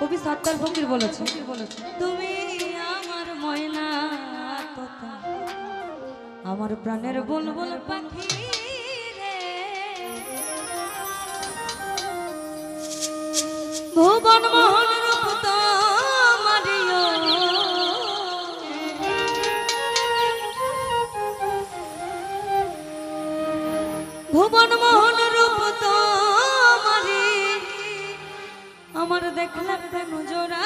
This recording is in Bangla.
কবি সাত্তার ফকির বলেছে, তুমি আমার ময়না আমার প্রাণের বুলবুল পাখি ভুবন মোহন রূপ তোমারিও ভুবন মোহন আমার দেখলাম প্রেম জোড়া।